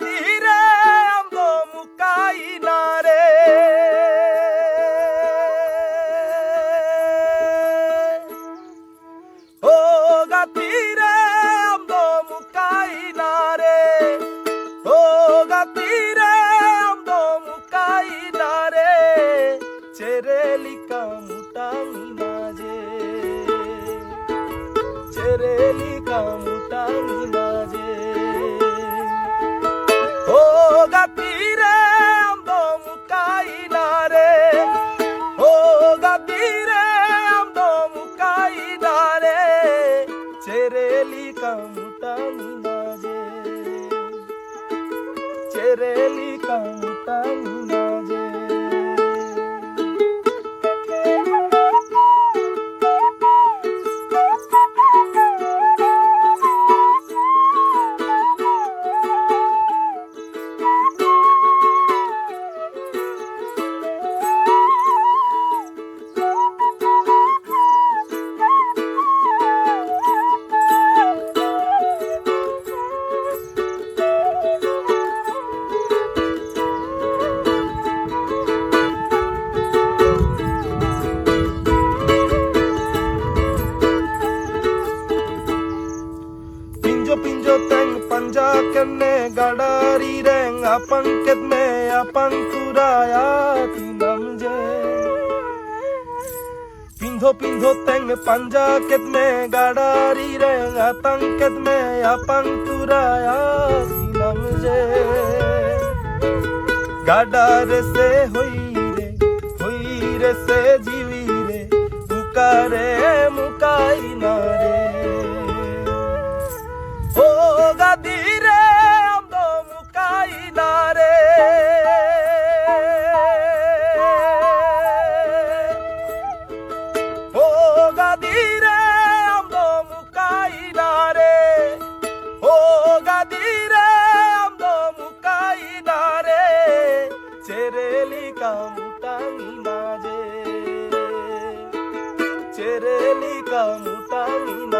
তীরে আমগো মুকাই না রে। ও গা তীরে আমগো মুকাই না রে। ও গা তীরে আমগো মুকাই না রে। চেরে লিকা মুটাম মাঝে চেরে লিকা মুটাম মাঝে 等等 pinjo pinjo teng panja kene gadari reng apang ketne apang kuraya tinam je पिंधो पिंधो तेंग पंजा केत में गाड़ारी रे आतंकत में अपंकुराया सीनम जे गाडार से हुई रे हुई रे से जीवी रे मुकारे मुकाई ना চেরেলি কামুটাং মাঝে চেরেলি কামুটাং মাঝে